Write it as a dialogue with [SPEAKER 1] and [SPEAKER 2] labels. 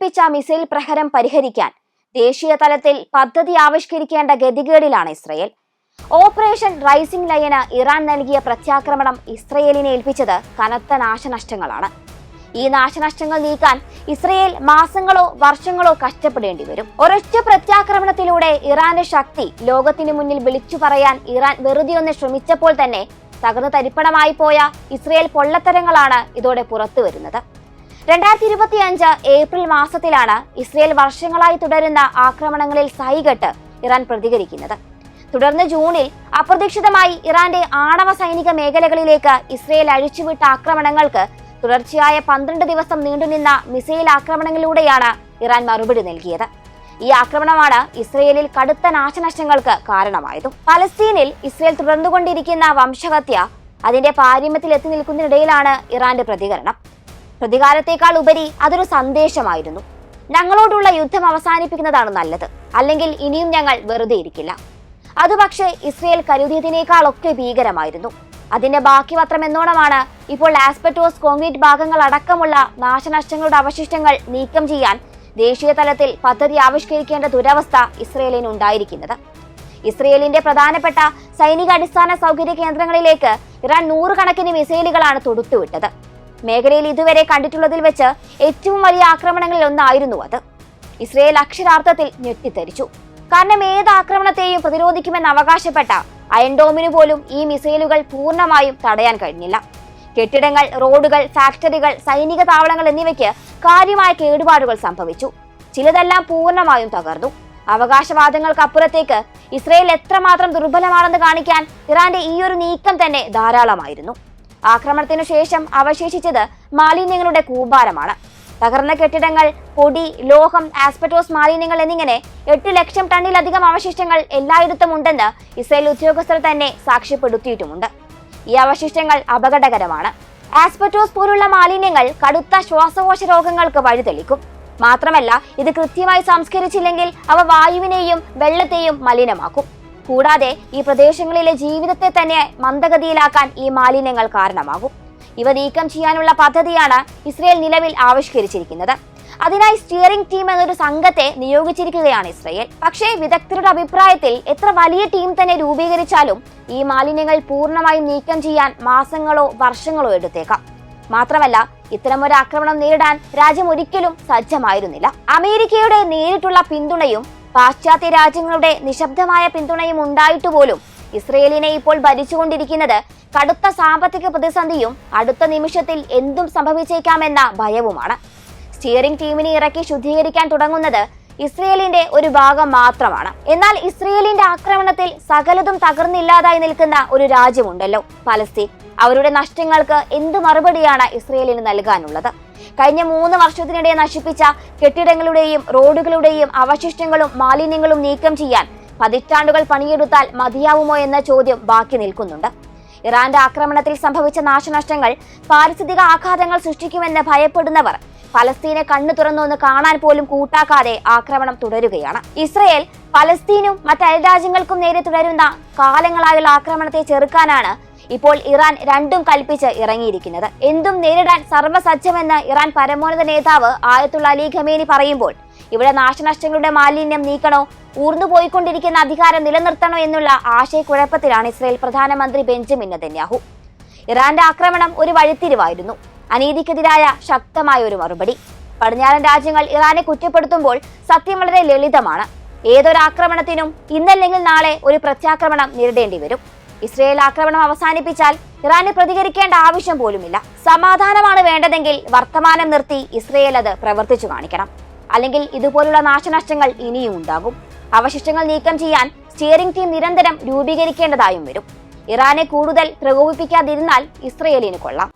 [SPEAKER 1] ഏൽപ്പിച്ച മിസൈൽ പ്രഹരം പരിഹരിക്കാൻ ദേശീയ തലത്തിൽ പദ്ധതി ആവിഷ്കരിക്കേണ്ട ഗതികേടിലാണ് ഇസ്രയേൽ. ഓപ്പറേഷൻ റൈസിംഗ് ലയന് ഇറാൻ നൽകിയ പ്രത്യാക്രമണം ഇസ്രയേലിനെ ഏൽപ്പിച്ചത് കനത്ത നാശനഷ്ടങ്ങളാണ്. ഈ നാശനഷ്ടങ്ങൾ നീക്കാൻ ഇസ്രയേൽ മാസങ്ങളോ വർഷങ്ങളോ കഷ്ടപ്പെടേണ്ടി വരും. ഒരൊറ്റ പ്രത്യാക്രമണത്തിലൂടെ ഇറാന്റെ ശക്തി ലോകത്തിനു മുന്നിൽ വിളിച്ചു പറയാൻ ഇറാൻ വെറുതെയൊന്ന് ശ്രമിച്ചപ്പോൾ തന്നെ തകർന്നു തരിപ്പണമായി പോയ ഇസ്രയേൽ പൊള്ളത്തരങ്ങളാണ് ഇതോടെ പുറത്തു വരുന്നത് രണ്ടായിരത്തി ഇരുപത്തി അഞ്ച് ഏപ്രിൽ മാസത്തിലാണ് ഇസ്രയേൽ വർഷങ്ങളായി തുടരുന്ന ആക്രമണങ്ങളിൽ സഹികെട്ട് ഇറാൻ പ്രതികരിക്കുന്നത്. തുടർന്ന് ജൂണിൽ അപ്രതീക്ഷിതമായി ഇറാന്റെ ആണവ സൈനിക മേഖലകളിലേക്ക് ഇസ്രയേൽ അഴിച്ചുവിട്ട ആക്രമണങ്ങൾക്ക് തുടർച്ചയായ പന്ത്രണ്ട് ദിവസം നീണ്ടുനിന്ന മിസൈൽ ആക്രമണങ്ങളിലൂടെയാണ് ഇറാൻ മറുപടി നൽകിയത്. ഈ ആക്രമണമാണ് ഇസ്രയേലിൽ കടുത്ത നാശനഷ്ടങ്ങൾക്ക് കാരണമായതും. പലസ്തീനിൽ ഇസ്രയേൽ തുടർന്നുകൊണ്ടിരിക്കുന്ന വംശഹത്യ അതിന്റെ പാരമ്യത്തിൽ എത്തി നിൽക്കുന്നതിനിടയിലാണ് ഇറാന്റെ പ്രതികരണം. പ്രതികാരത്തെക്കാൾ ഉപരി അതൊരു സന്ദേശമായിരുന്നു. ഞങ്ങളോടുള്ള യുദ്ധം അവസാനിപ്പിക്കുന്നതാണ് നല്ലത്. അല്ലെങ്കിൽ ഇനിയും ഞങ്ങൾ വെറുതെ ഇരിക്കില്ല. അത് പക്ഷേ ഇസ്രയേൽ കരുതിയതിനേക്കാളൊക്കെ ഭീകരമായിരുന്നു. അതിന്റെ ബാക്കി പത്രം എന്നോണമാണ് ഇപ്പോൾ ആസ്പെറ്റോസ് കോൺക്രീറ്റ് ഭാഗങ്ങൾ അടക്കമുള്ള നാശനഷ്ടങ്ങളുടെ അവശിഷ്ടങ്ങൾ നീക്കം ചെയ്യാൻ ദേശീയ തലത്തിൽ പദ്ധതി ആവിഷ്കരിക്കേണ്ട ദുരവസ്ഥ ഇസ്രയേലിന് ഉണ്ടായിരിക്കുന്നത് ഇസ്രയേലിന്റെ പ്രധാനപ്പെട്ട സൈനിക അടിസ്ഥാന സൗകര്യ കേന്ദ്രങ്ങളിലേക്ക് ഇറാൻ നൂറുകണക്കിന് മിസൈലുകളാണ് തൊടുത്തുവിട്ടത്. മേഖലയിൽ ഇതുവരെ കണ്ടിട്ടുള്ളതിൽ വെച്ച് ഏറ്റവും വലിയ ആക്രമണങ്ങളിൽ ഒന്നായിരുന്നു അത്. ഇസ്രയേൽ അക്ഷരാർത്ഥത്തിൽ ഞെട്ടിത്തെരിച്ചു കാരണം ഏത് ആക്രമണത്തെയും പ്രതിരോധിക്കുമെന്ന് അവകാശപ്പെട്ട അയൻഡോമിന് പോലും ഈ മിസൈലുകൾ പൂർണമായും തടയാൻ കഴിഞ്ഞില്ല. കെട്ടിടങ്ങൾ റോഡുകൾ ഫാക്ടറികൾ സൈനിക താവളങ്ങൾ എന്നിവയ്ക്ക് കാര്യമായ കേടുപാടുകൾ സംഭവിച്ചു. ചിലതെല്ലാം പൂർണമായും തകർന്നു. അവകാശവാദങ്ങൾക്കപ്പുറത്തേക്ക് ഇസ്രയേൽ എത്രമാത്രം ദുർബലമാണെന്ന് കാണിക്കാൻ ഇറാന്റെ ഈ ഒരു നീക്കം തന്നെ ധാരാളമായിരുന്നു. ആക്രമണത്തിനു ശേഷം അവശേഷിച്ചത് മാലിന്യങ്ങളുടെ കൂമ്പാരമാണ്. തകർന്ന കെട്ടിടങ്ങൾ പൊടി ലോഹം ആസ്പെറ്റോസ് മാലിന്യങ്ങൾ എന്നിങ്ങനെ എട്ട് ലക്ഷം ടണ്ണിലധികം അവശിഷ്ടങ്ങൾ എല്ലായിടത്തും ഉണ്ടെന്ന് ഇസ്രയേൽ ഉദ്യോഗസ്ഥർ തന്നെ സാക്ഷ്യപ്പെടുത്തിയിട്ടുമുണ്ട്. ഈ അവശിഷ്ടങ്ങൾ അപകടകരമാണ്. ആസ്പെറ്റോസ് പോലുള്ള മാലിന്യങ്ങൾ കടുത്ത ശ്വാസകോശ രോഗങ്ങൾക്ക് വഴിതെളിക്കും. മാത്രമല്ല ഇത് കൃത്യമായി സംസ്കരിച്ചില്ലെങ്കിൽ അവ വായുവിനെയും വെള്ളത്തെയും മലിനമാക്കും. കൂടാതെ ഈ പ്രദേശങ്ങളിലെ ജീവിതത്തെ തന്നെ മന്ദഗതിയിലാക്കാൻ ഈ മാലിന്യങ്ങൾ കാരണമാകും. ഇവ നീക്കം ചെയ്യാനുള്ള പദ്ധതിയാണ് ഇസ്രയേൽ നിലവിൽ ആവിഷ്കരിച്ചിരിക്കുന്നത്. അതിനായി സ്റ്റിയറിംഗ് ടീം എന്നൊരു സംഘത്തെ നിയോഗിച്ചിരിക്കുകയാണ് ഇസ്രയേൽ. പക്ഷേ വിദഗ്ധരുടെ അഭിപ്രായത്തിൽ എത്ര വലിയ ടീം തന്നെ രൂപീകരിച്ചാലും ഈ മാലിന്യങ്ങൾ പൂർണമായും നീക്കം ചെയ്യാൻ മാസങ്ങളോ വർഷങ്ങളോ എടുത്തേക്കാം. മാത്രമല്ല ഇത്തരമൊരു ആക്രമണം നേരിടാൻ രാജ്യം ഒരിക്കലും സജ്ജമായിരുന്നില്ല. അമേരിക്കയുടെ നേരിട്ടുള്ള പിന്തുണയും പാശ്ചാത്യ രാജ്യങ്ങളുടെ നിശബ്ദമായ പിന്തുണയും ഉണ്ടായിട്ട് പോലും ഇസ്രയേലിനെ ഇപ്പോൾ ഭരിച്ചുകൊണ്ടിരിക്കുന്നത് കടുത്ത സാമ്പത്തിക പ്രതിസന്ധിയും അടുത്ത നിമിഷത്തിൽ എന്തും സംഭവിച്ചേക്കാമെന്ന ഭയവുമാണ്. സ്റ്റിയറിംഗ് ടീമിനെ ഇറക്കി ശുദ്ധീകരിക്കാൻ തുടങ്ങുന്നത് ഇസ്രയേലിന്റെ ഒരു ഭാഗം മാത്രമാണ്. എന്നാൽ ഇസ്രയേലിന്റെ ആക്രമണത്തിൽ സകലതും തകർന്നില്ലാതായി നിൽക്കുന്ന ഒരു രാജ്യമുണ്ടല്ലോ പലസ്തീൻ. അവരുടെ നഷ്ടങ്ങൾക്ക് എന്ത് മറുപടിയാണ് ഇസ്രയേലിന് നൽകാനുള്ളത്? കഴിഞ്ഞ മൂന്ന് വർഷത്തിനിടെ നശിപ്പിച്ച കെട്ടിടങ്ങളുടെയും റോഡുകളുടെയും അവശിഷ്ടങ്ങളും മാലിന്യങ്ങളും നീക്കം ചെയ്യാൻ പതിറ്റാണ്ടുകൾ പണിയെടുത്താൽ മതിയാവുമോ എന്ന ചോദ്യം ബാക്കി നിൽക്കുന്നുണ്ട്. ഇറാന്റെ ആക്രമണത്തിൽ സംഭവിച്ച നാശനഷ്ടങ്ങൾ പാരിസ്ഥിതിക ആഘാതങ്ങൾ സൃഷ്ടിക്കുമെന്ന് ഭയപ്പെടുന്നവർ ഫലസ്തീനെ കണ്ണു തുറന്നൊന്ന് കാണാൻ പോലും കൂട്ടാക്കാതെ ആക്രമണം തുടരുകയാണ്. ഇസ്രയേൽ ഫലസ്തീനും മറ്റ് അയൽരാജ്യങ്ങൾക്കും നേരെ തുടരുന്ന കാലങ്ങളായുള്ള ആക്രമണത്തെ ചെറുക്കാനാണ് ഇപ്പോൾ ഇറാൻ രണ്ടും കൽപ്പിച്ച് ഇറങ്ങിയിരിക്കുന്നത്. എന്തും നേരിടാൻ സർവസജ്ജമെന്ന് ഇറാൻ പരമോന്നത നേതാവ് ആയത്തുള്ള അലി ഖമേനി പറയുമ്പോൾ ഇവിടെ നാശനഷ്ടങ്ങളുടെ മാലിന്യം നീക്കണോ ഊർന്നുപോയിക്കൊണ്ടിരിക്കുന്ന അധികാരം നിലനിർത്തണോ എന്നുള്ള ആശയക്കുഴപ്പത്തിലാണ് ഇസ്രയേൽ പ്രധാനമന്ത്രി ബെഞ്ചമിൻ നെതന്യാഹു. ഇറാന്റെ ആക്രമണം ഒരു വഴിത്തിരിവായിരുന്നു. അനീതിക്കെതിരായ ശക്തമായ ഒരു മറുപടി. പടിഞ്ഞാറൻ രാജ്യങ്ങൾ ഇറാനെ കുറ്റപ്പെടുത്തുമ്പോൾ സത്യം വളരെ ലളിതമാണ്. ഏതൊരു ആക്രമണത്തിനും ഇന്നല്ലെങ്കിൽ നാളെ ഒരു പ്രത്യാക്രമണം നേരിടേണ്ടി വരും. ഇസ്രയേൽ ആക്രമണം അവസാനിപ്പിച്ചാൽ ഇറാനെ പ്രതികരിക്കേണ്ട ആവശ്യം പോലുമില്ല. സമാധാനമാണ് വേണ്ടതെങ്കിൽ വർത്തമാനം നിർത്തി ഇസ്രയേൽ അത് പ്രവർത്തിച്ചു കാണിക്കണം. അല്ലെങ്കിൽ ഇതുപോലുള്ള നാശനഷ്ടങ്ങൾ ഇനിയും ഉണ്ടാകും. അവശിഷ്ടങ്ങൾ നീക്കം ചെയ്യാൻ സ്റ്റിയറിംഗ് ടീം നിരന്തരം രൂപീകരിക്കേണ്ടതായും വരും. ഇറാനെ കൂടുതൽ പ്രകോപിപ്പിക്കാതിരുന്നാൽ ഇസ്രയേലിന് കൊള്ളാം.